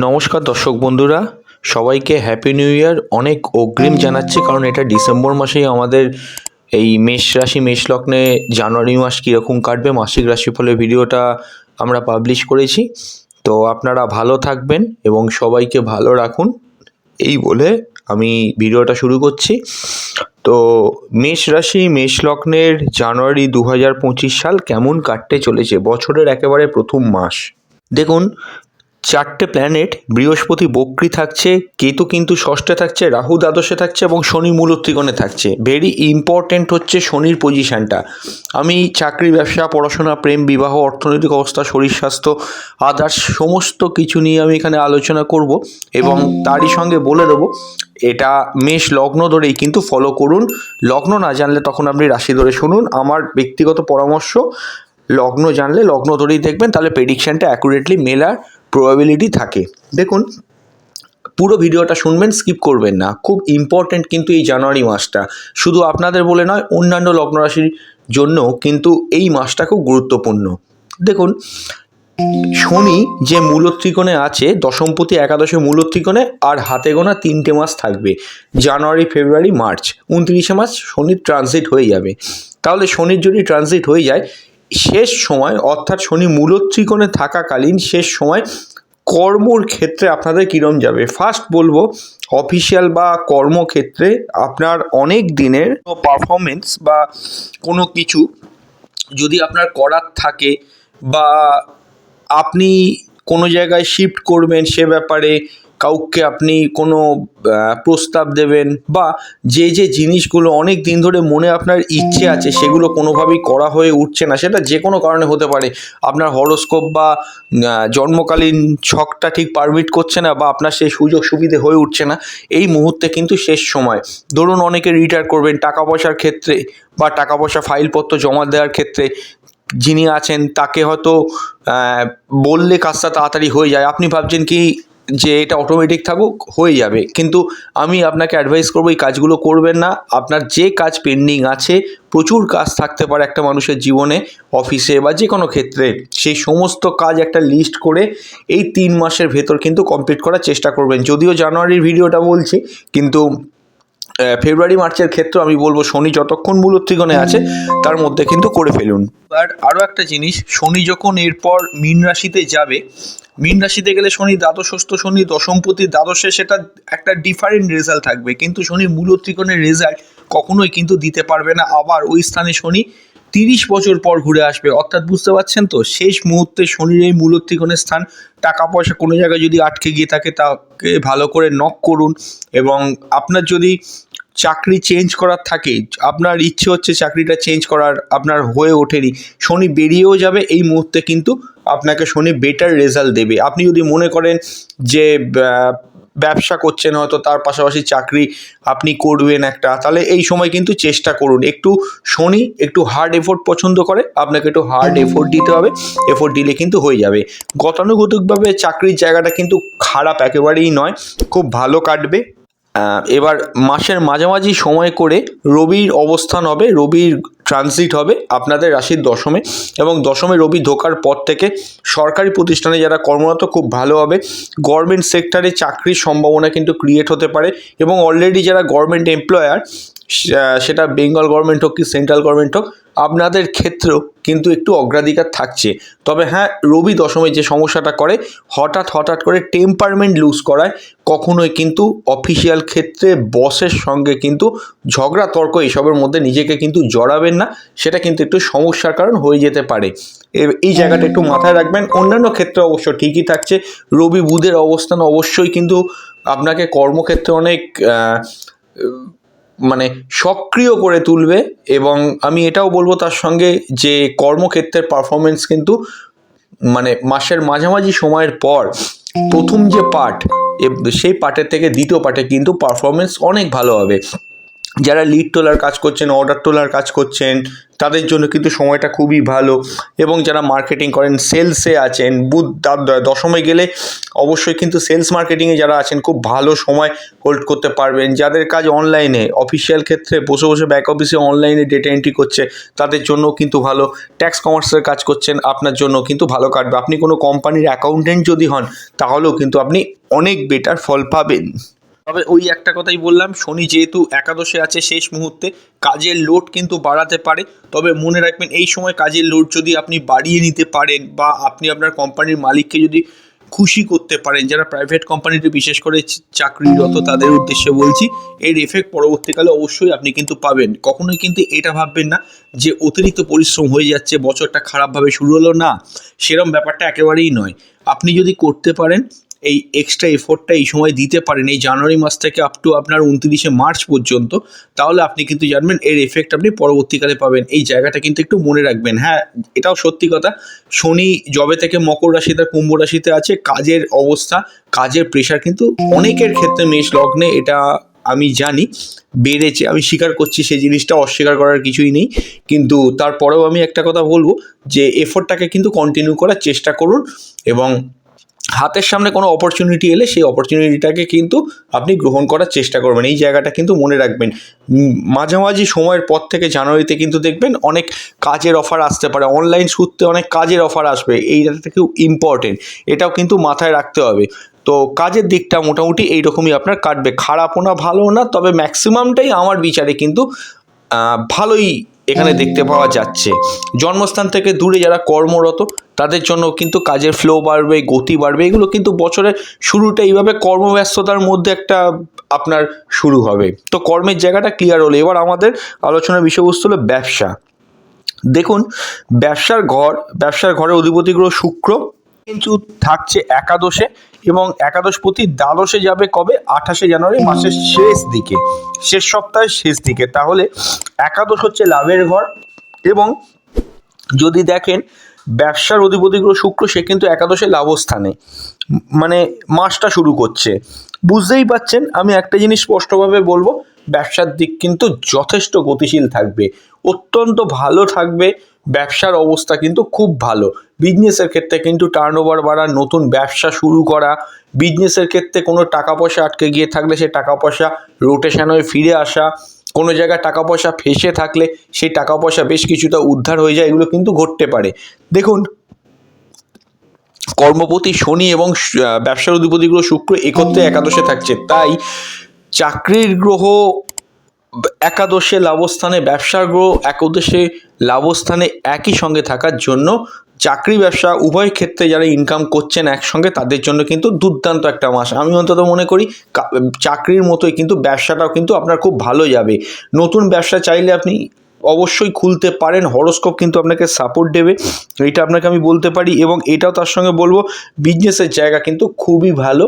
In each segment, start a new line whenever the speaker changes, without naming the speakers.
নমস্কার দর্শক বন্ধুরা, সবাইকে হ্যাপি নিউ ইয়ার অনেক অগ্রিম জানাচ্ছি, কারণ এটা ডিসেম্বর মাসেই আমাদের এই মেষ রাশি, মেষ লগ্নে জানুয়ারি মাস কীরকম কাটবে, মাসিক রাশিফলের ভিডিওটা আমরা পাবলিশ করেছি। তো আপনারা ভালো থাকবেন এবং সবাইকে ভালো রাখুন। এই বলে আমি ভিডিওটা শুরু করছি। তো মেষ রাশি, মেষ লগ্নের জানুয়ারি দু হাজার পঁচিশ সাল কেমন কাটতে চলেছে? বছরের একেবারে প্রথম মাস। দেখুন চারটে প্ল্যানেট বৃহস্পতি বক্রি থাকছে, কেতু কিন্তু ষষ্ঠে থাকছে, রাহু দ্বাদশে থাকছে এবং শনি মূল ত্রিকোণে থাকছে। ভেরি ইম্পর্ট্যান্ট হচ্ছে শনির পজিশানটা আমি চাকরি, ব্যবসা, পড়াশোনা, প্রেম, বিবাহ, অর্থনৈতিক অবস্থা, শরীর স্বাস্থ্য আদার্স সমস্ত কিছু নিয়ে আমি এখানে আলোচনা করব এবং তারই সঙ্গে বলে দেবো, এটা মেষ লগ্ন ধরেই কিন্তু ফলো করুন। লগ্ন না জানলে তখন আপনি রাশি ধরে শুনুন। আমার ব্যক্তিগত পরামর্শ, লগ্ন জানলে লগ্ন ধরেই দেখবেন, তাহলে প্রেডিকশানটা অ্যাকুরেটলি মেলার প্রবাবিলিটি থাকে। দেখুন, পুরো ভিডিওটা শুনবেন স্কিপ করবেন না। খুব ইম্পর্ট্যান্ট কিন্তু এই জানুয়ারি মাসটা। শুধু আপনাদের বলে নয়, অন্যান্য লগ্ন রাশির জন্য কিন্তু এই মাসটা খুব গুরুত্বপূর্ণ। দেখুন, শনি যে মূলত্রিকোণে আছে, দশমপতি একাদশে মূলত্রিকোণে, আর হাতে গোনা তিনটে মাস থাকবে। জানুয়ারি, ফেব্রুয়ারি, মার্চ। উনত্রিশে মাস শনির ট্রানজিট হয়ে যাবে। তাহলে শনির যদি ট্রানজিট হয়ে যায় শেষ সময়, অর্থাৎ শনি মূলত্রিকোণে থাকাকালীন শেষ সময় কর্মর ক্ষেত্রে আপনাদের কীরম যাবে? ফার্স্ট বলব অফিসিয়াল বা কর্মক্ষেত্রে আপনার অনেক দিনের পারফরমেন্স বা কোনো কিছু যদি আপনার করার থাকে বা আপনি কোনো জায়গায় শিফট করবেন সে ব্যাপারে কাউকে আপনি কোনো প্রস্তাব দেবেন বা যে যে জিনিসগুলো অনেক দিন ধরে মনে আপনার ইচ্ছে আছে সেগুলো কোনোভাবেই করা হয়ে উঠছে না, সেটা যে কোনো কারণে হতে পারে। আপনার হরোস্কোপ বা জন্মকালীন ছকটা ঠিক পারমিট করছে না বা আপনার সেই সুযোগ সুবিধে হয়ে উঠছে না, এই মুহূর্তে কিন্তু শেষ সময়। ধরুন অনেকে রিটায়ার করবেন টাকা পয়সার ক্ষেত্রে বা টাকা পয়সা ফাইলপত্র জমা দেওয়ার ক্ষেত্রে। যিনি আছেন তাকে হয়তো বললে কাজটা তাড়াতাড়ি হয়ে যায়। আপনি ভাবছেন কি যে এটা অটোমেটিক থাকুক, হয়ে যাবে। কিন্তু আমি আপনাকে অ্যাডভাইস করব, এই কাজগুলো করবেন না। আপনার যে কাজ পেন্ডিং আছে, প্রচুর কাজ থাকতে পারে একটা মানুষের জীবনে অফিসে বা যে কোনো ক্ষেত্রে। সেই সমস্ত কাজ একটা লিস্ট করে এই তিন মাসের ভেতর কিন্তু কমপ্লিট করার চেষ্টা করবেন। যদিও জানুয়ারির ভিডিওটা বলছি, কিন্তু ফেব্রুয়ারি মার্চের ক্ষেত্রে আমি বলব, শনি যতক্ষণ মূল ত্রিকোণে আছে, তার মধ্যে কিন্তু করে ফেলুন। আর আরও একটা জিনিস, শনি যখন এরপর মীন রাশিতে যাবে মীন রাশিতে গেলে শনি দ্বাদশস্থ শনি দশমপতি দ্বাদশে সেটা একটা ডিফারেন্ট রেজাল্ট থাকবে। কিন্তু শনি মূল ত্রিকোণের রেজাল্ট কখনোই কিন্তু দিতে পারবে না। আবার ওই স্থানে শনি তিরিশ বছর পর ঘুরে আসবে। অর্থাৎ বুঝতে পারছেন তো? শেষ মুহূর্তে শনির এই মূল ত্রিকোণের স্থান টাকা পয়সা কোনো জায়গায় যদি আটকে গিয়ে থাকে, তাকে ভালো করে নক করুন। এবং আপনার যদি চাকরি চেঞ্জ করার থাকে। আপনার ইচ্ছে হচ্ছে চাকরিটা চেঞ্জ করার, আপনার হয়ে ওঠেনি। শনি বেরিয়েও যাবে, এই মুহূর্তে কিন্তু আপনাকে শনি বেটার রেজাল্ট দেবে। আপনি যদি মনে করেন যে ব্যবসা করছেন হয়তো, তার পাশাপাশি চাকরি আপনি করবেন একটা, তাহলে এই সময় কিন্তু চেষ্টা করুন। একটু শনি একটু হার্ড এফোর্ট পছন্দ করে, আপনাকে একটু হার্ড এফোর্ট দিতে হবে এফোর্ট দিলে কিন্তু হয়ে যাবে। গতানুগতিকভাবে চাকরির জায়গাটা কিন্তু খারাপ একেবারেই নয়, খুব ভালো কাটবে। এবার মাসের মাঝামাঝি সময় করে রবির অবস্থান হবে, রবির ট্রানজিট হবে আপনাদের রাশির দশমে এবং দশমে রবি ঢোকার পর থেকে সরকারি প্রতিষ্ঠানে যারা কর্মরত খুব ভালো হবে। গভর্নমেন্ট সেক্টরে চাকরির সম্ভাবনা কিন্তু ক্রিয়েট হতে পারে এবং অলরেডি যারা গভর্নমেন্ট এমপ্লয়ার সেটা বেঙ্গল গভর্নমেন্ট হোক কি সেন্ট্রাল গভর্নমেন্ট হোক, আপনাদের ক্ষেত্রেও কিন্তু একটু অগ্রাধিকার থাকছে। তবে হ্যাঁ রবি দশমে যে সমস্যাটা করে, হঠাৎ হঠাৎ করে টেম্পারমেন্ট লুজ করায়, কখনোই কিন্তু অফিসিয়াল ক্ষেত্রে বসের সঙ্গে কিন্তু ঝগড়া, তর্ক এসবের মধ্যে নিজেকে কিন্তু জড়াবেন না, সেটা কিন্তু একটু সমস্যার কারণ হয়ে যেতে পারে। এই জায়গাটা একটু মাথায় রাখবেন। অন্যান্য ক্ষেত্রে অবশ্য ঠিকই থাকছে। রবি বুধের অবস্থান অবশ্যই কিন্তু আপনাকে কর্মক্ষেত্রে অনেক মানে সক্রিয় করে তুলবে এবং আমি এটাও বলব তার সঙ্গে যে কর্মক্ষেত্রের পারফরমেন্স কিন্তু মানে মাসের মাঝামাঝি সময়ের পর প্রথম যে পার্ট সেই পার্টের থেকে দ্বিতীয় পার্টে কিন্তু পারফরমেন্স অনেক ভালো হবে। যারা লিড তোলার কাজ করছেন অর্ডার তোলার কাজ করছেন, তাদের জন্য কিন্তু সময়টা খুবই ভালো। এবং যারা মার্কেটিং করেন সেলসে আছেন, বুধ দশমে গেলে অবশ্যই কিন্তু সেলস মার্কেটিংয়ে যারা আছেন, খুব ভালো সময় হোল্ড করতে পারবেন। যাদের কাজ অনলাইনে অফিসিয়াল ক্ষেত্রে বসে বসে ব্যাক অফিসে অনলাইনে ডেটা এন্ট্রি করছে, তাদের জন্য কিন্তু ভালো। ট্যাক্স কমার্সের কাজ করছেন, আপনার জন্য কিন্তু ভালো কাটবে। আপনি কোনো কোম্পানির অ্যাকাউন্টেন্ট যদি হন, তাহলেও কিন্তু আপনি অনেক বেটার ফল পাবেন। তবে ওই একটা কথাই বললাম, শনি যেহেতু একাদশে আছে শেষ মুহূর্তে, কাজের লোড কিন্তু বাড়াতে পারে। তবে মনে রাখবেন, এই সময় কাজের লোড যদি আপনি বাড়িয়ে নিতে পারেন বা আপনি আপনার কোম্পানির মালিককে যদি খুশি করতে পারেন, যারা প্রাইভেট কোম্পানিতে বিশেষ করে চাকরিরত তাদের উদ্দেশ্যে বলছি, এর এফেক্ট পরবর্তীকালে অবশ্যই আপনি কিন্তু পাবেন। কখনোই কিন্তু এটা ভাববেন না যে অতিরিক্ত পরিশ্রম হয়ে যাচ্ছে, বছরটা খারাপভাবে শুরু হলো না, সেরম ব্যাপারটা একেবারেই নয়। আপনি যদি করতে পারেন এই এক্সট্রা এফোর্টটা এই সময় দিতে পারেন। এই জানুয়ারি মাস থেকে আপ টু আপনার উনত্রিশে মার্চ পর্যন্ত। তাহলে আপনি কিন্তু জানবেন এর এফেক্ট আপনি পরবর্তীকালে পাবেন। এই জায়গাটা কিন্তু একটু মনে রাখবেন। হ্যাঁ এটাও সত্যি কথা। শনি জবে থেকে মকর রাশি তার কুম্ভ রাশিতে আছে, কাজের অবস্থা, কাজের প্রেশার কিন্তু অনেকের ক্ষেত্রে মেষ লগ্নে এটা আমি জানি বেড়েছে। আমি স্বীকার করছি সেই জিনিসটা, অস্বীকার করার কিছুই নেই। কিন্তু তারপরেও আমি একটা কথা বলব যে এফোর্টটাকে কিন্তু কন্টিনিউ করার চেষ্টা করুন এবং হাতের সামনে কোনো অপরচুনিটি এলে সেই অপরচুনিটিটাকে কিন্তু আপনি গ্রহণ করার চেষ্টা করবেন। এই জায়গাটা কিন্তু মনে রাখবেন। মাঝামাঝি সময়ের পর থেকে জানুয়ারিতে কিন্তু দেখবেন অনেক কাজের অফার আসতে পারে। অনলাইন সূত্রে অনেক কাজের অফার আসবে। এইটা থেকেও ইম্পর্টেন্ট এটাও কিন্তু মাথায় রাখতে হবে। তো কাজের দিকটা মোটামুটি এইরকমই আপনার কাটবে। খারাপও না ভালো না, তবে ম্যাক্সিমামটাই আমার বিচারে কিন্তু ভালোই এখানে দেখতে পাওয়া যাচ্ছে। জন্মস্থান থেকে দূরে যারা কর্মরত তাদের জন্য কিন্তু কাজের ফ্লো বাড়বে, গতি বাড়বে, এগুলো কিন্তু বছরের শুরুটা এইভাবে কর্মব্যস্ততার মধ্যে একটা আপনার শুরু হবে। তো কর্মের জায়গাটা ক্লিয়ার হলো। এবার আমাদের আলোচনার বিষয়বস্তু হলো ব্যবসা। দেখুন, ব্যবসার ঘর, ব্যবসার ঘরে অধিপতি গ্রহ শুক্র, কিন্তু থাকছে একাদশে এবং একাদশপতি দ্বাদশে যাবে কবে? আঠাশে জানুয়ারি মাসের শেষ দিকে, শেষ সপ্তাহের শেষ দিকে। তাহলে একাদশ হচ্ছে লাভের ঘর এবং যদি দেখেন ব্যবসার অধিপতি গ্রহ শুক্র, সে কিন্তু একাদশে লাভস্থানে। মানে মাসটা শুরু করছে। বুঝতেই পাচ্ছেন আমি একটা জিনিস স্পষ্টভাবে বলব, ব্যবসার দিক কিন্তু যথেষ্ট গতিশীল থাকবে। অত্যন্ত ভালো থাকবে, ব্যবসার অবস্থা কিন্তু খুব ভালো। বিজনেসের ক্ষেত্রে কিন্তু টার্ন ওভার বাড়া, নতুন ব্যবসা শুরু করা, বিজনেসের ক্ষেত্রে কোনো টাকা পয়সা আটকে গিয়ে থাকলে সে টাকা পয়সা রোটেশন হয়ে ফিরে আসা কোনো জায়গায় টাকা পয়সা ফেসে থাকলে সেই টাকা পয়সা বেশ কিছুটা উদ্ধার হয়ে যায়, এগুলো কিন্তু ঘটতে পারে। দেখুন, কর্মপতি শনি এবং ব্যবসার অধিপতিগুলো শুক্র একত্রে একাদশে থাকছে। তাই চাকরির গ্রহ একাদশে লাভস্থানে, ব্যবসার গ্রহ একাদশে লাভস্থানে একই সঙ্গে থাকার জন্য চাকরি ব্যবসা উভয় ক্ষেত্রে যারা ইনকাম করছেন একসঙ্গে, তাদের জন্য কিন্তু দুর্দান্ত একটা মাস। আমি অন্তত মনে করি চাকরির মতোই কিন্তু ব্যবসাটাও কিন্তু আপনার খুব ভালো যাবে। নতুন ব্যবসা চাইলে আপনি অবশ্যই খুলতে পারেন। হরোস্কোপ কিন্তু আপনাকে সাপোর্ট দেবে। এটা আপনাকে আমি বলতে পারি এবং এটাও তার সঙ্গে বলব বিজনেসের জায়গা কিন্তু খুবই ভালো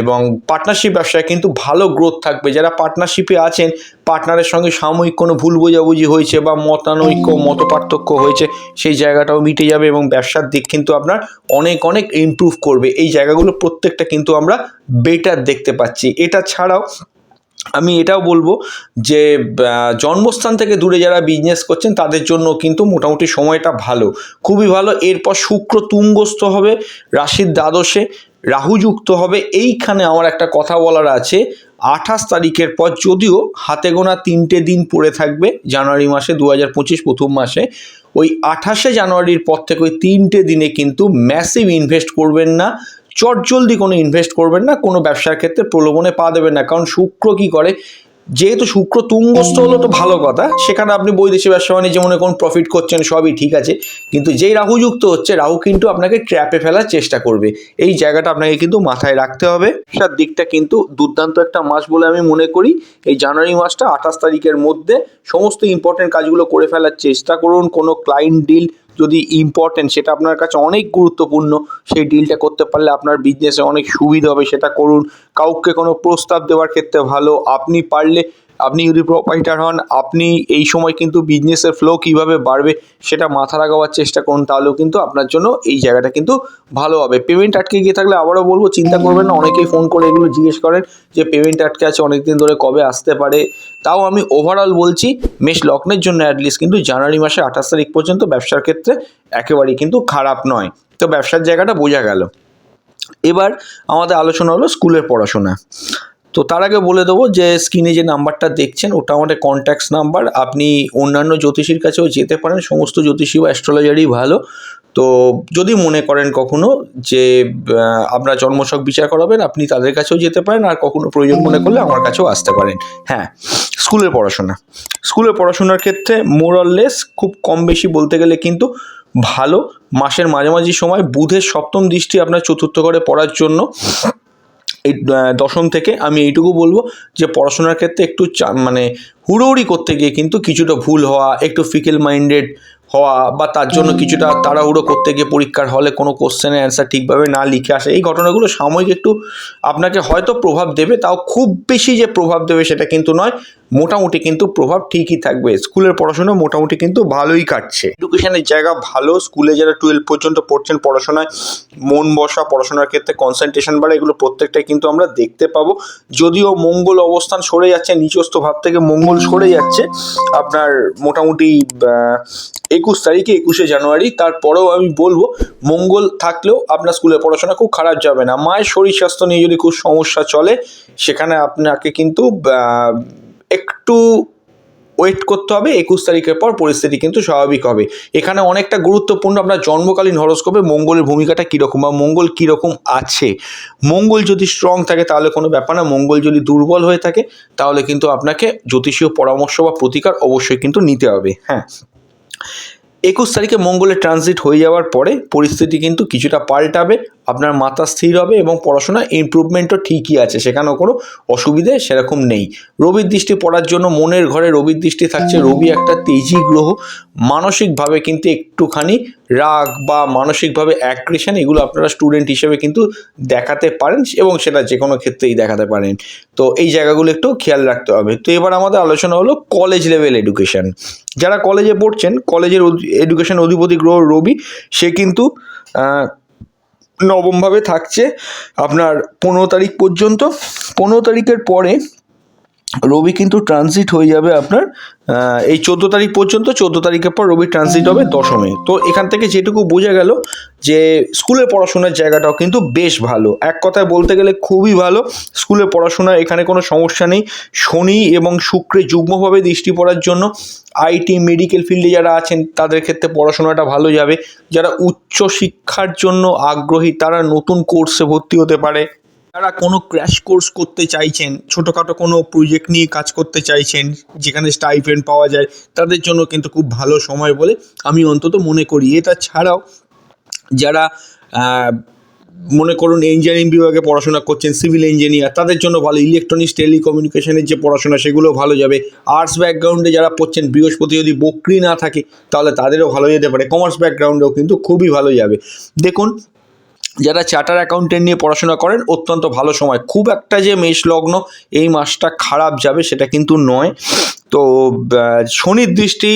এবং পার্টনারশিপ ব্যবসায় কিন্তু ভালো গ্রোথ থাকবে। যারা পার্টনারশিপে আছেন পার্টনারের সঙ্গে সাময়িক কোনো ভুল বোঝাবুঝি হয়েছে বা মতানৈক্য মত পার্থক্য হয়েছে সেই জায়গাটাও মিটে যাবে এবং ব্যবসার দিক কিন্তু আপনার অনেক অনেক ইমপ্রুভ করবে। এই জায়গাগুলো প্রত্যেকটা কিন্তু আমরা বেটার দেখতে পাচ্ছি। এটা ছাড়াও আমি এটাও বলব যে জন্মস্থান থেকে দূরে যারা বিজনেস করছেন, তাদের জন্য কিন্তু মোটামুটি সময়টা ভালো। খুবই ভালো। এরপর শুক্র তুঙ্গস্থ হবে, রাশির দ্বাদশে রাহু যুক্ত হবে। এইখানে আমার একটা কথা বলার আছে, আঠাশ তারিখের পর যদিও হাতে গোনা তিনটে দিন পড়ে থাকবে, জানুয়ারি মাসে দু হাজার পঁচিশ প্রথম মাসে, ওই আঠাশে জানুয়ারির পর থেকে ওই তিনটে দিনে কিন্তু ম্যাসিভ ইনভেস্ট করবেন না। চটজলদি কোনো ইনভেস্ট করবেন না, কোনো ব্যবসার ক্ষেত্রে প্রলোভনে পা দেবেন না। কারণ শুক্র কি করে? যেহেতু শুক্র তুঙ্গস্থ হলো তো ভালো কথা, সেখানে আপনি বৈদেশিক ব্যবসা বাণিজ্যে, মনে করুন প্রফিট করছেন, সবই ঠিক আছে। কিন্তু যেই রাহু যুক্ত হচ্ছে, রাহু কিন্তু আপনাকে ট্র্যাপে ফেলার চেষ্টা করবে। এই জায়গাটা আপনাকে কিন্তু মাথায় রাখতে হবে। ব্যবসার দিকটা কিন্তু দুর্দান্ত একটা মাস বলে আমি মনে করি। এই জানুয়ারি মাসটা আঠাশ তারিখের মধ্যে সমস্ত ইম্পর্টেন্ট কাজগুলো করে ফেলার চেষ্টা করুন। কোনো ক্লায়েন্ট ডিল যদি ইম্পর্টেন্ট সেটা আপনার কাছে অনেক গুরুত্বপূর্ণ, সেই ডিলটা করতে পারলে আপনার বিজনেসে অনেক সুবিধা হবে, সেটা করুন। কাউকে কোনো প্রস্তাব দেওয়ার ক্ষেত্রে ভালো, আপনি পারলে আপনি যদি প্রোপাইটার হন, আপনি এই সময় কিন্তু বিজনেসের ফ্লো কীভাবে বাড়বে সেটা মাথা লাগাবার চেষ্টা করুন, তাহলেও কিন্তু আপনার জন্য এই জায়গাটা কিন্তু ভালো হবে। পেমেন্ট আটকে গিয়ে থাকলে আবারও বলব, চিন্তা করবেন না, অনেকেই ফোন করে এগুলো জিজ্ঞেস করেন যে পেমেন্ট আটকে আছে, অনেকদিন ধরে কবে আসতে পারে। তাও আমি ওভারঅল বলছি, মেষ লগ্নের জন্য অ্যাটলিস্ট কিন্তু জানুয়ারি মাসে আঠাশ তারিখ পর্যন্ত ব্যবসার ক্ষেত্রে একেবারেই কিন্তু খারাপ নয়। তো ব্যবসার জায়গাটা বোঝা গেল। এবার আমাদের আলোচনা হলো স্কুলের পড়াশোনা। তো তার আগে বলে দেবো যে স্ক্রিনে যে নাম্বারটা দেখছেন, ওটা আমাদের কন্ট্যাক্টস নাম্বার। আপনি অন্যান্য জ্যোতিষীর কাছেও যেতে পারেন, সমস্ত জ্যোতিষী বা অ্যাস্ট্রোলজারই ভালো। তো যদি মনে করেন কখনো যে আপনার জন্মছক বিচার করাবেন, আপনি তাদের কাছেও যেতে পারেন, আর কখনো প্রয়োজন মনে করলে আমার কাছেও আসতে পারেন। হ্যাঁ স্কুলের পড়াশোনা। স্কুলের পড়াশোনার ক্ষেত্রে মোরাললেস খুব কম বেশি বলতে গেলে কিন্তু ভালো। মাসের মাঝামাঝি সময়, বুধের সপ্তম দৃষ্টি আপনার চতুর্থ ঘরে পড়ার জন্য। এই দশম থেকে আমি এইটুকু বলব যে পড়াশোনার ক্ষেত্রে একটু মানে হুড়োহুড়ি করতে গিয়ে কিন্তু কিছুটা ভুল হওয়া, একটু ফিকেল মাইন্ডেড হওয়া বা তার জন্য কিছুটা তাড়াহুড়ো করতে গিয়ে পরীক্ষার হলে কোনো কোশ্চেনের অ্যান্সার ঠিকভাবে না লিখে আসে, এই ঘটনাগুলো সাময়িক একটু আপনাকে হয়তো প্রভাব দেবে, তাও খুব বেশি যে প্রভাব দেবে সেটা কিন্তু নয়। মোটামুটি কিন্তু প্রভাব ঠিকই থাকবে। স্কুলের পড়াশোনা মোটামুটি কিন্তু ভালোই কাটছে। এডুকেশনের জায়গা ভালো, স্কুলে যারা টুয়েলভ পর্যন্ত পড়ছেন পড়াশোনায়, মন বসা, পড়াশোনার ক্ষেত্রে কনসেন্ট্রেশন বাড়ে, এগুলো প্রত্যেকটাই কিন্তু আমরা দেখতে পাবো। যদিও মঙ্গল অবস্থান সরে যাচ্ছে, নিচস্থ ভাব থেকে মঙ্গল সরে যাচ্ছে, আপনার মোটামুটি একুশ তারিখে, একুশে জানুয়ারি, তারপরেও আমি বলব, মঙ্গল থাকলেও আপনার স্কুলে পড়াশোনা খুব খারাপ যাবে না। মায়ের শরীর স্বাস্থ্য নিয়ে যদি খুব সমস্যা চলে, সেখানে আপনাকে কিন্তু একটু ওয়েট করতে হবে, একুশ তারিখের পর পরিস্থিতি কিন্তু স্বাভাবিক হবে। এখানে অনেকটা গুরুত্বপূর্ণ আপনার জন্মকালীন হরস্কোপে মঙ্গলের ভূমিকাটা কীরকম বা মঙ্গল কীরকম আছে। মঙ্গল যদি স্ট্রং থাকে তাহলে কোনো ব্যাপার না, মঙ্গল যদি দুর্বল হয়ে থাকে তাহলে কিন্তু আপনাকে জ্যোতিষীয় পরামর্শ বা প্রতিকার অবশ্যই কিন্তু নিতে হবে হ্যাঁ। একুশ তারিখে মঙ্গলের ট্রানজিট হয়ে যাওয়ার পরে পরিস্থিতি কিন্তু কিছুটা পাল্টাবে, আপনার মাথা স্থির হবে এবং পড়াশোনা ইম্প্রুভমেন্টও ঠিকই আছে, সেখানেও কোনো অসুবিধে সেরকম নেই। রবির দৃষ্টি পড়ার জন্য মনের ঘরে রবির দৃষ্টি থাকছে, রবি একটা তেজি গ্রহ, মানসিকভাবে কিন্তু একটুখানি রাগ বা মানসিকভাবে অ্যাগ্রেশন এগুলো আপনারা স্টুডেন্ট হিসেবে কিন্তু দেখাতে পারেন এবং সেটা যে কোনো ক্ষেত্রেই দেখাতে পারেন। তো এই জায়গাগুলো একটু খেয়াল রাখতে হবে। তো এবার আমাদের আলোচনা হলো কলেজ লেভেল এডুকেশন যারা কলেজে পড়ছেন কলেজের এডুকেশন অধিপতি গ্রহ রবি, সে কিন্তু নবমভাবে থাকছে। আপনার পনেরো তারিখ পর্যন্ত। পনেরো তারিখের পরে রবি কিন্তু ট্রানজিট হয়ে যাবে আপনার এই চোদ্দ তারিখ পর্যন্ত, চোদ্দ তারিখের পর রবি ট্রানজিট হবে দশমে। তো এখান থেকে যেটুকু বোঝা গেল যে স্কুলের পড়াশোনার জায়গাটাও কিন্তু বেশ ভালো। এক কথায় বলতে গেলে খুবই ভালো। স্কুলে পড়াশোনা এখানে কোনো সমস্যা নেই। শনি এবং শুক্রে যুগ্মভাবে দৃষ্টি পড়ার জন্য আইটি মেডিকেল ফিল্ডে যারা আছেন, তাদের ক্ষেত্রে পড়াশোনাটা ভালো যাবে। যারা উচ্চ শিক্ষার জন্য আগ্রহী, তারা নতুন কোর্সে ভর্তি হতে পারে। যারা কোনো ক্র্যাশ কোর্স করতে চাইছেন, ছোটোখাটো কোনো প্রজেক্ট নিয়ে কাজ করতে চাইছেন, যেখানে স্টাইফেন্ড পাওয়া যায়, তাদের জন্য কিন্তু খুব ভালো সময় বলে আমি অন্তত মনে করি। এটা ছাড়াও যারা মনে করুন ইঞ্জিনিয়ারিং বিভাগে পড়াশোনা করছেন সিভিল ইঞ্জিনিয়ার তাদের জন্য ভালো। ইলেকট্রনিক্স টেলিকমিউনিকেশনের যে পড়াশোনা, সেগুলো ভালো যাবে। আর্টস ব্যাকগ্রাউন্ডে যারা পড়ছেন, বৃহস্পতি যদি বকরি না থাকে, তাহলে তাদেরও ভালো যেতে পারে। কমার্স ব্যাকগ্রাউন্ডেও কিন্তু খুবই ভালো যাবে। দেখুন যারা চার্টার অ্যাকাউন্টেন্ট নিয়ে পড়াশোনা করেন, অত্যন্ত ভালো সময়। খুব একটা যে মেষ লগ্ন এই মাসটা খারাপ যাবে সেটা কিন্তু নয়। তো শনির দৃষ্টি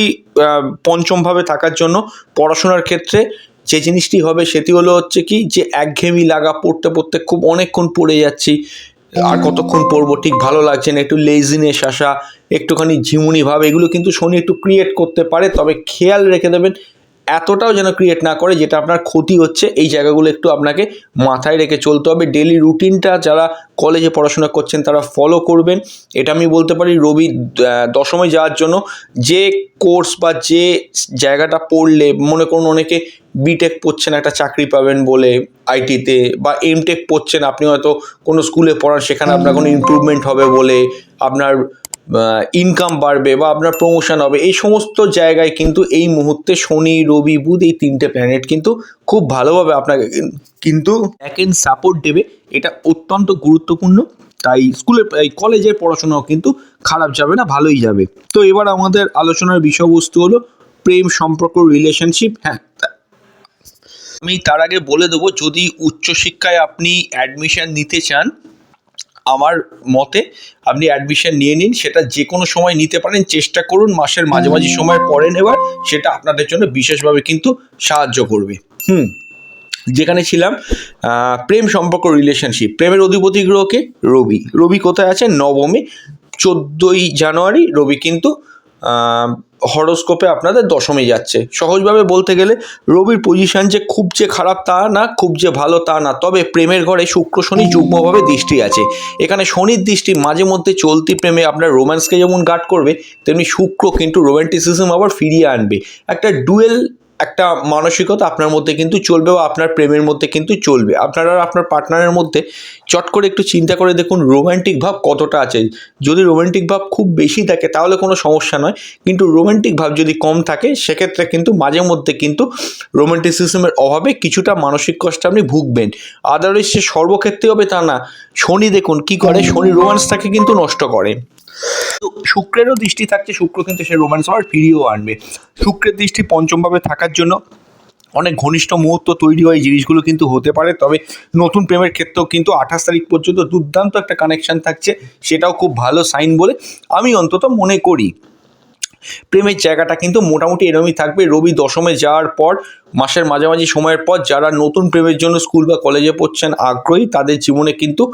পঞ্চমভাবে থাকার জন্য পড়াশোনার ক্ষেত্রে যে জিনিসটি হবে সেটি হলো হচ্ছে কি, যে একঘেয়েমি লাগা, পড়তে পড়তে খুব অনেকক্ষণ পড়ে যাচ্ছি। আর কতক্ষণ পড়ব, ঠিক ভালো লাগছে না, একটু লেজিনেস আসা, একটুখানি ঝিমুনি ভাব, এগুলো কিন্তু শনি একটু ক্রিয়েট করতে পারে। তবে খেয়াল রেখে দেবেন এতটাও যেন ক্রিয়েট না করে যেটা আপনার ক্ষতি হচ্ছে এই জায়গাগুলো একটু আপনাকে মাথায় রেখে চলতে হবে। ডেলি রুটিনটা যারা কলেজে পড়াশোনা করছেন তারা ফলো করবেন। এটা আমি বলতে পারি রবি দশমে যাওয়ার জন্য যে কোর্স বা যে জায়গাটা পড়লে মনে করুন অনেকে বিটেক পড়ছেন একটা চাকরি পাবেন বলে আইটিতে বা এমটেক পড়ছেন আপনি হয়তো কোনো স্কুলে পড়ান সেখানে আপনার কোনো ইমপ্রুভমেন্ট হবে বলে আপনার ইনকাম বাড়বে বা আপনার প্রমোশন হবে, এই সমস্ত জায়গায় কিন্তু এই মুহূর্তে শনি, রবি, বুধ এই তিনটে প্ল্যানেট কিন্তু খুব ভালোভাবে আপনাকে কিন- কিন্তু ব্যাকেন্ড সাপোর্ট দেবে। এটা অত্যন্ত গুরুত্বপূর্ণ। তাই স্কুলের কলেজের পড়াশোনাও কিন্তু খারাপ যাবে না, ভালোই যাবে। তো এবার আমাদের আলোচনার বিষয়বস্তু হলো প্রেম সম্পর্ক রিলেশনশিপ হ্যাঁ আমি তার আগে বলে দেবো, যদি উচ্চশিক্ষায় আপনি অ্যাডমিশন নিতে চান আমার মতে আপনি অ্যাডমিশন নিয়ে নিন সেটা যে কোনো সময় নিতে পারেন চেষ্টা করুন মাসের মাঝামাঝি সময় পরে নেওয়ার সেটা আপনাদের জন্য বিশেষভাবে কিন্তু সাহায্য করবে। হুম যেখানে ছিলাম প্রেম সম্পর্ক রিলেশনশিপ প্রেমের অধিপতি গ্রহকে রবি। রবি কোথায় আছে? নবমে চোদ্দোই জানুয়ারি রবি কিন্তু হরস্কোপে আপনাদের দশমে যাচ্ছে। সহজভাবে বলতে গেলে রবির পজিশান যে খুব যে খারাপ তা না, খুব যে ভালো তা না, তবে প্রেমের ঘরে শুক্র, শনি যুগ্মভাবে দৃষ্টি আছে। এখানে শনির দৃষ্টি মাঝে মধ্যে চলতি প্রেমে আপনার রোম্যান্সকে যেমন গার্ড করবে, তেমনি শুক্র কিন্তু রোম্যান্টিসিজম আবার ফিরিয়ে আনবে। একটা ডুয়েল একটা মানসিকতা আপনার মধ্যে কিন্তু চলবে বা আপনার প্রেমের মধ্যে কিন্তু চলবে। আপনারা আপনার পার্টনারের মধ্যে চট করে একটু চিন্তা করে দেখুন রোম্যান্টিক ভাব কতটা আছে। যদি রোম্যান্টিক ভাব খুব বেশি থাকে তাহলে কোনো সমস্যা নয়। কিন্তু রোম্যান্টিক ভাব যদি কম থাকে সেক্ষেত্রে কিন্তু মাঝে মধ্যে কিন্তু রোম্যান্টিসিজমের অভাবে কিছুটা মানসিক কষ্ট আপনি ভুগবেন। আদারওয়াইজ সে সর্বক্ষেত্রে হবে তা না। শনি দেখুন কি করে? শনি রোম্যান্সটাকে কিন্তু নষ্ট করে। শুক্রেরও দৃষ্টি থাকছে, শুক্র কিন্তু সে রোম্যান্স আবার ফিরিয়েও আনবে। শুক্রের দৃষ্টি পঞ্চমভাবে থাকার জন্য অনেক ঘনিষ্ঠ মুহূর্ত তৈরি হয় জিনিসগুলো কিন্তু হতে পারে, তবে নতুন প্রেমের ক্ষেত্রেও কিন্তু আঠাশ তারিখ পর্যন্ত দুর্দান্ত একটা কানেকশান থাকছে, সেটাও খুব ভালো সাইন বলে আমি অন্তত মনে করি। প্রেমের জায়গাটা কিন্তু মোটামুটি এরমই থাকবে। রবি দশমে যাওয়ার পর, মাসের মাঝামাঝি সময়ের পর যারা নতুন প্রেমের জন্য স্কুল বা কলেজে পড়ছেন, আগ্রহী, তাদের জীবনে কিন্তু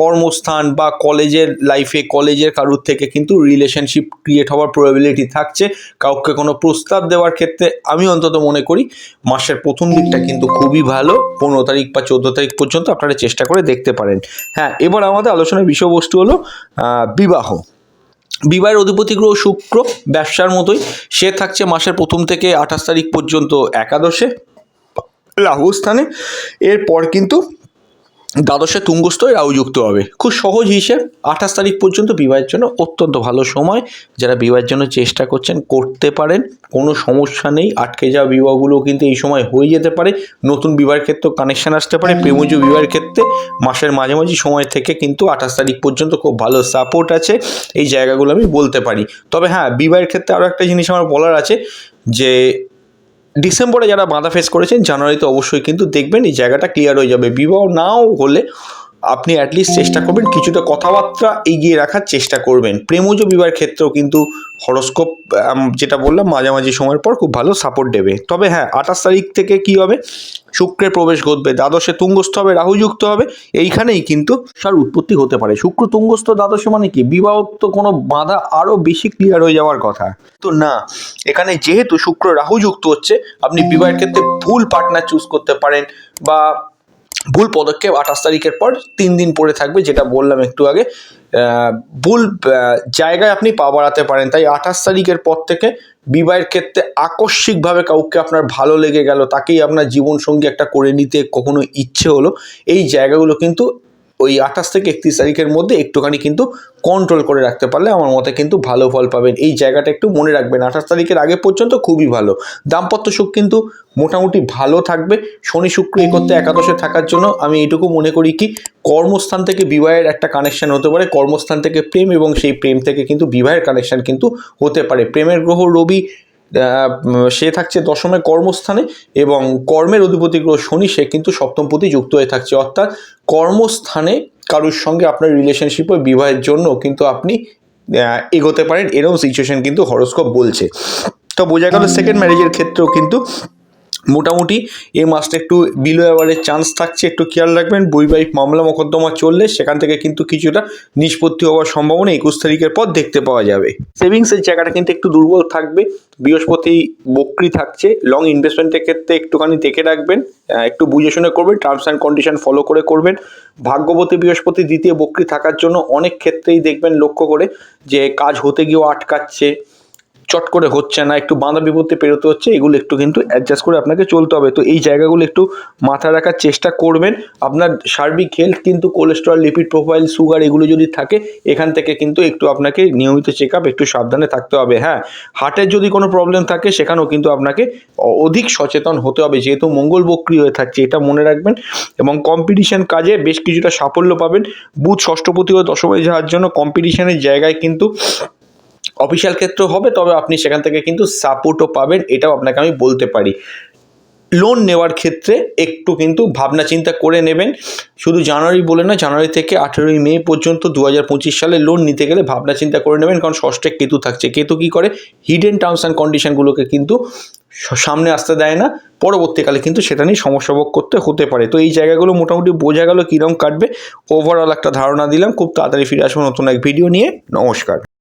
কর্মস্থান বা কলেজের লাইফে কলেজের কারুর থেকে কিন্তু রিলেশনশিপ ক্রিয়েট হওয়ার প্রবাবিলিটি থাকছে। কাউকে কোনো প্রস্তাব দেওয়ার ক্ষেত্রে আমি অন্তত মনে করি, মাসের প্রথম দিকটা কিন্তু খুবই ভালো। পনেরো তারিখ বা চোদ্দ তারিখ পর্যন্ত আপনারা চেষ্টা করে দেখতে পারেন। হ্যাঁ এবার আমাদের আলোচনার বিষয়বস্তু হলো বিবাহ। বিবাহের অধিপতি গ্রহ শুক্র, ব্যবসার মতোই। সে থাকছে মাসের প্রথম থেকে আঠাশ তারিখ পর্যন্ত একাদশে রাহু স্থানে। এরপর কিন্তু দ্বাদশে তুঙ্গস্থ রাহু যুক্ত হবে। খুব সহজ হিসেব, আঠাশ তারিখ পর্যন্ত বিবাহের জন্য অত্যন্ত ভালো সময়। যারা বিবাহের জন্য চেষ্টা করছেন, করতে পারেন, কোনো সমস্যা নেই, আটকে যাওয়া বিবাহগুলো কিন্তু এই সময় হয়ে যেতে পারে। নতুন বিবাহের ক্ষেত্রেও কানেকশন আসতে পারে প্রেমজ বিবাহের ক্ষেত্রে। মাসের মাঝামাঝি সময় থেকে কিন্তু আঠাশ তারিখ পর্যন্ত খুব ভালো সাপোর্ট আছে। এই জায়গাগুলো আমি বলতে পারি। তবে হ্যাঁ বিবাহের ক্ষেত্রে আরও একটা জিনিস আমার বলার আছে যে ডিসেম্বরে যারা বাঁধা ফেস করেছেন, জানুয়ারিতে অবশ্যই কিন্তু দেখবেন এই জায়গাটা ক্লিয়ার হয়ে যাবে। বিবাহ নাও হলে আপনি অ্যাটলিস্ট চেষ্টা করবেন কিছুটা কথাবার্তা এগিয়ে রাখার চেষ্টা করবেন। প্রেমজ বিবাহের ক্ষেত্রেও কিন্তু হরস্কোপ যেটা বললাম, মাঝামাঝি সময়ের পর খুব ভালো সাপোর্ট দেবে। তবে হ্যাঁ আঠাশ তারিখ থেকে কি হবে? শুক্রের প্রবেশ ঘটবে, দ্বাদশে তুঙ্গস্থ হবে রাহু যুক্ত হবে, এইখানেই কিন্তু সার উৎপত্তি হতে পারে। শুক্র তুঙ্গস্থ, দ্বাদশে মানে কি? বিবাহ তো কোনো বাধা আরও বেশি ক্লিয়ার হয়ে যাওয়ার কথা। তো না, এখানে যেহেতু শুক্র রাহু যুক্ত হচ্ছে, আপনি বিবাহের ক্ষেত্রে ভুল পার্টনার চুজ করতে পারেন বা ভুল পদক্ষেপ আঠাশ তারিখের পর তিন দিন পরে থাকবে, যেটা বললাম একটু আগে। ভুল জায়গায় আপনি পা বাড়াতে পারেন। তাই আঠাশ তারিখের পর থেকে বিবাহের ক্ষেত্রে আকস্মিকভাবে কাউকে আপনার ভালো লেগে গেল, তাকেই আপনার জীবনসঙ্গী একটা করে নিতে কখনো ইচ্ছে হলো, এই জায়গাগুলো কিন্তু ওই আঠাশ থেকে একত্রিশ তারিখের মধ্যে একটুখানি কিন্তু কন্ট্রোল করে রাখতে পারলে আমার মতে কিন্তু ভালো ফল পাবেন। এই জায়গাটা একটু মনে রাখবেন। আঠাশ তারিখের আগে পর্যন্ত খুবই ভালো। দাম্পত্য সুখ কিন্তু মোটামুটি ভালো থাকবে। শনি শুক্র একত্রে একাদশে থাকার জন্য আমি এইটুকু মনে করি কি, কর্মস্থান থেকে বিবাহের একটা কানেকশান হতে পারে। কর্মস্থান থেকে প্রেম এবং সেই প্রেম থেকে কিন্তু বিবাহের কানেকশন কিন্তু হতে পারে। প্রেমের গ্রহ রবি সে থাকছে দশমে কর্মস্থানে এবং কর্মের অধিপতি গ্রহ শনি, সে কিন্তু সপ্তমপতি যুক্ত হয়ে থাকছে। অর্থাৎ কর্মস্থানে কারোর সঙ্গে আপনার রিলেশনশিপ বিবাহের জন্য কিন্তু আপনি এগোতে পারেন, এরকম সিচুয়েশন কিন্তু হরস্কোপ বলছে। তো বোঝা গেল সেকেন্ড ম্যারেজের ক্ষেত্রেও কিন্তু মোটামুটি এই মাসটা একটু বিলো অ্যাওয়ারের চান্স থাকছে, একটু খেয়াল রাখবেন। বৈবাহিক মামলা মোকদ্দমা চললে সেখান থেকে কিন্তু কিছুটা নিষ্পত্তি হওয়ার সম্ভাবনা একুশ তারিখের পর দেখতে পাওয়া যাবে। সেভিংসের জায়গাটা কিন্তু একটু দুর্বল থাকবে। বৃহস্পতি বক্রি থাকছে। লং ইনভেস্টমেন্টের ক্ষেত্রে একটুখানি দেখে রাখবেন একটু বুঝে শুনে করবেন টার্মস অ্যান্ড কন্ডিশন ফলো করে করবেন। ভাগ্যবতী বৃহস্পতি দ্বিতীয় বক্রি থাকার জন্য অনেক ক্ষেত্রেই দেখবেন লক্ষ্য করে যে কাজ হতে গিয়েও আটকাচ্ছে। চট করে হচ্ছে না, একটু বাঁধা বিপত্তি পেরোতে হচ্ছে, এগুলো একটু কিন্তু অ্যাডজাস্ট করে আপনাকে চলতে হবে। তো এই জায়গাগুলো একটু মাথায় রাখার চেষ্টা করবেন। আপনার সার্বিক হেলথ কিন্তু কোলেস্ট্রল লিপিড প্রোফাইল সুগার এগুলো যদি থাকে, এখান থেকে কিন্তু একটু আপনাকে নিয়মিত চেক আপ একটু সাবধানে থাকতে হবে। হ্যাঁ হার্টের যদি কোনো প্রবলেম থাকে, সেখানেও কিন্তু আপনাকে অধিক সচেতন হতে হবে। যেহেতু মঙ্গল বক্রি হয়ে থাকছে, এটা মনে রাখবেন। এবং কম্পিটিশন কাজে বেশ কিছুটা সাফল্য পাবেন। বুধ ষষ্ঠপতি ও দশমে যাওয়ার জন্য কম্পিটিশনের জায়গায় কিন্তু অফিসিয়াল ক্ষেত্র হবে, তবে আপনি সেখান থেকে কিন্তু সাপোর্টও পাবেন, এটাও আপনাকে আমি বলতে পারি। লোন নেওয়ার ক্ষেত্রে একটু কিন্তু ভাবনা চিন্তা করে নেবেন। শুধু জানুয়ারি বলে না জানুয়ারি থেকে আঠেরোই মে পর্যন্ত দু হাজার পঁচিশ সালে লোন নিতে গেলে ভাবনা চিন্তা করে নেবেন, কারণ ষষ্ঠে কেতু থাকছে। কেতু কী করে? হিডেন টার্মস অ্যান্ড কন্ডিশনগুলোকে কিন্তু সামনে আসতে দেয় না। পরবর্তীকালে কিন্তু সেটা নিয়ে সমস্যা ভোগ করতে হতে পারে। তো এই জায়গাগুলো মোটামুটি বোঝা গেল কীরকম কাটবে। ওভারঅল একটা ধারণা দিলাম। খুব তাড়াতাড়ি ফিরে আসব নতুন এক ভিডিও নিয়ে। নমস্কার।